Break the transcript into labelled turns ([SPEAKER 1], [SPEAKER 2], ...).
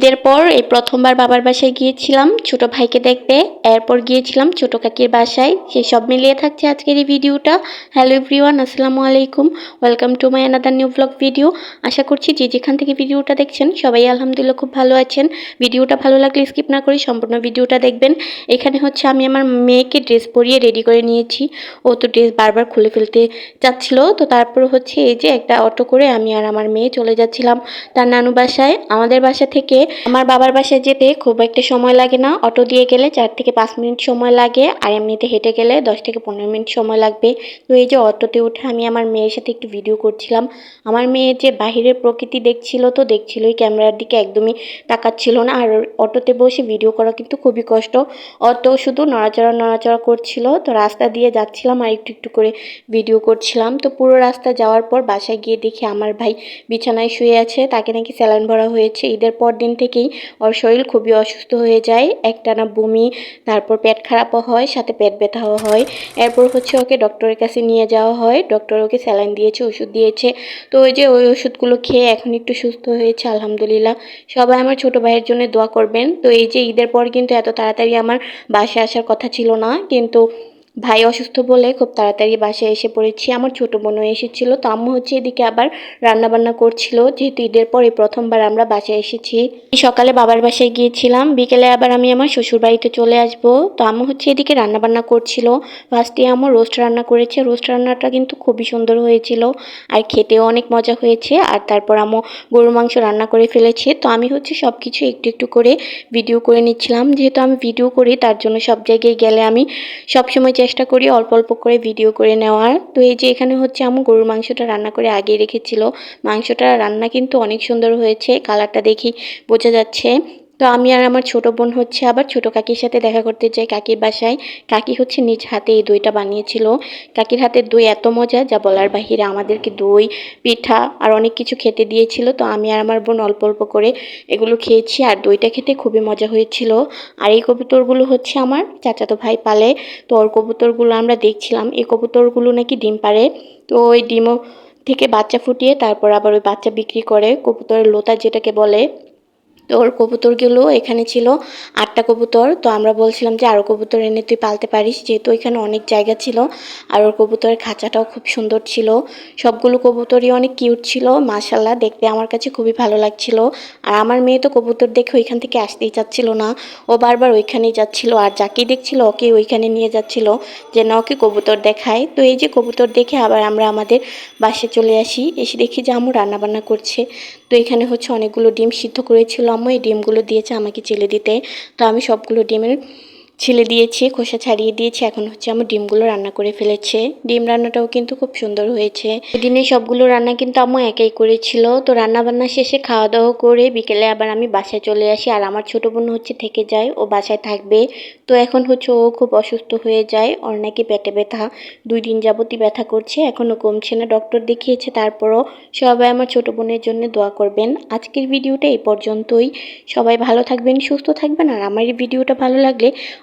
[SPEAKER 1] ঈদের পর এই প্রথমবার বাবার বাসায় গিয়েছিলাম। ছোট ভাইকে দেখতে। এরপর গিয়েছিলাম ছোট কাকির বাসায়। সেই সব মিলিয়ে থাকছে আজকের এই ভিডিওটা। হ্যালো এভরিওয়ান, আসসালামু আলাইকুম। Welcome to my another new blog video আশা করছি যে যেখান থেকে ভিডিওটা দেখছেন, সবাই আলহামদুলিল্লাহ খুব ভালো আছেন। ভিডিওটা ভালো লাগলে স্কিপ না করে সম্পূর্ণ ভিডিওটা দেখবেন। এখানে হচ্ছে আমি আমার মেয়েকে ড্রেস পরিয়ে রেডি করে নিয়েছি। ও তো ড্রেস বারবার খুলে ফেলতে চাচ্ছিল। তো তারপর হচ্ছে এই যে একটা অটো করে আমি আর আমার মেয়ে চলে যাচ্ছিলাম তার নানু বাসায়। আমাদের বাসা থেকে আমার বাবার বাসায় যেতে খুব একটা সময় লাগে না। অটো দিয়ে গেলে চার থেকে পাঁচ মিনিট সময় লাগে আর এমনিতে হেঁটে গেলে দশ থেকে পনেরো মিনিট সময় লাগবে। তো এই যে অটোতে উঠে আমি আমার মেয়ের সাথে একটু ভিডিও করছিলাম। আমার মেয়ে যে বাহিরের প্রকৃতি দেখছিল তো দেখছিলই ক্যামেরার দিকে একদমই তাকাচ্ছিল না। আর অটোতে বসে ভিডিও করা কিন্তু খুবই কষ্ট। অটো শুধু নড়াচড়া নড়াচড়া করছিল। তো রাস্তা দিয়ে যাচ্ছিলাম আর একটু একটু করে ভিডিও করছিলাম। তো পুরো রাস্তা যাওয়ার পর বাসায় গিয়ে দেখি আমার ভাই বিছানায় শুয়ে আছে। তাকে নাকি স্যালাইন ভরা হয়েছে। ঈদের পর দিন থেকেই ওর শরীর খুবই অসুস্থ হয়ে যায়। একটানা বমি, তারপর পেট খারাপও হয়, সাথে পেট ব্যথাও হয়। এরপর হচ্ছে ওকে ডক্টরের কাছে নিয়ে যাওয়া হয়। ডক্টর ওকে স্যালাইন দিয়েছে, ওষুধ দিয়েছে। তো ওই যে ওই ওষুধগুলো খেয়ে এখন একটু সুস্থ হয়েছে, আলহামদুলিল্লাহ। সবাই আমার ছোট ভাইয়ের জন্য দোয়া করবেন। তো এই যে ঈদের পর কিন্তু এত তাড়াতাড়ি আমার বাসায় আসার কথা ছিল না। কিন্তু ভাই অসুস্থ বলে খুব তাড়াতাড়ি বাসায় এসে পড়েছি। আমার ছোট বোনও এসেছিল, তো আম্মু হচ্ছে এদিকে আবার রান্না বান্না করছিল। যেহেতু ঈদের পরে প্রথমবার আমরা বাসায় এসেছি। সকালে বাবার বাসায় গিয়েছিলাম, বিকেলে আবার আমি আমার শ্বশুর বাড়িতে চলে আসব। তো আম্মু হচ্ছে এদিকে রান্না বান্না করছিল। ফার্স্টে আম্মু রোস্ট রান্না করেছে। রোস্ট রান্নাটা কিন্তু খুবই সুন্দর হয়েছিল আর খেতেও অনেক মজা হয়েছে। আর তারপর আম্মু গরুর মাংস রান্না করে ফেলেছে। তো আমি হচ্ছে সব কিছু একটু একটু করে ভিডিও করে নিচ্ছিলাম। যেহেতু আমি ভিডিও করি, তার জন্য সব জায়গায় গেলে আমি সবসময় চেষ্টা করি অল্প অল্প করে ভিডিও করে নেওয়ার। তো এই যে এখানে হচ্ছে আমি গরুর মাংসটা রান্না করে আগে রেখেছিল। মাংসটা রান্না কিন্তু অনেক সুন্দর হয়েছে। কালারটা দেখি বোঝা যাচ্ছে। তো আমি আর আমার ছোট বোন হচ্ছে আবার ছোট কাকির সাথে দেখা করতে যাই কাকির বাসায়। কাকি হচ্ছে নিজ হাতে এই দইটা বানিয়েছিল। কাকির হাতের দই এত মজা, যা বলার বাহিরে আমাদেরকে দই, পিঠা আর অনেক কিছু খেতে দিয়েছিল। তো আমি আর আমার বোন অল্প অল্প করে এগুলো খেয়েছি আর দইটা খেতে খুবই মজা হয়েছিল। আর এই কবুতরগুলো হচ্ছে আমার চাচাতো ভাই পালে। তো ওর কবুতরগুলো আমরা দেখছিলাম। এই কবুতরগুলো নাকি ডিম পারে তো ওই ডিমও থেকে বাচ্চা ফুটিয়ে তারপর আবার ওই বাচ্চা বিক্রি করে। কবুতরের লোতা যেটাকে বলে। ওর কবুতরগুলো এখানে ছিল আটটা কবুতর। তো আমরা বলছিলাম যে আরও কবুতর এনে তুই পালতে পারিস, যেহেতু এখানে অনেক জায়গা ছিল। আর ওর কবুতরের খাঁচাটাও খুব সুন্দর ছিল। সবগুলো কবুতরই অনেক কিউট ছিল মাশাল্লাহ দেখতে আমার কাছে খুবই ভালো লাগছিল। আর আমার মেয়ে তো কবুতর দেখে ওইখান থেকে আসতেই চাচ্ছিল না। ও বারবার ওইখানেই যাচ্ছিল, আর যাকেই দেখছিল ওকে ওইখানে নিয়ে যাচ্ছিল যে না ওকে কবুতর দেখায়। তো এই যে কবুতর দেখে আবার আমরা আমাদের বাসে চলে আসি। এসে দেখি যে আমু রান্নাবান্না করছে। তো এখানে হচ্ছে অনেকগুলো ডিম সিদ্ধ করেছিল এই ডিমগুলো দিয়েছে আমাকে চেলে দিতে। তো আমি সবগুলো ডিমের ছেলে দিয়েছি, খোসা ছাড়িয়ে দিয়েছি। এখন হচ্ছে আমার ডিমগুলো রান্না করে ফেলেছে। ডিম রান্নাটাও কিন্তু খুব সুন্দর হয়েছে। দিনে সবগুলো রান্না কিন্তু আম্মু একাই করেছিল। তো রান্না বান্না শেষে খাওয়া দাওয়া করে বিকেলে আবার আমি বাসায় চলে আসি। আর আমার ছোট বোন হচ্ছে থেকে যায়, ও বাসায় থাকবে। তো এখন হচ্ছে ও খুব অসুস্থ হয়ে যায়। ওর নাকি পেটে ব্যথা। দুই দিন যাবতই ব্যথা করছে। এখনও কমছে না। ডক্টর দেখিয়েছে, তারপরও সবাই আমার ছোট বোনের জন্য দোয়া করবেন। আজকের ভিডিওটা এই পর্যন্তই। সবাই ভালো থাকবেন, সুস্থ থাকবেন। আর আমার এই ভিডিওটা ভালো লাগলে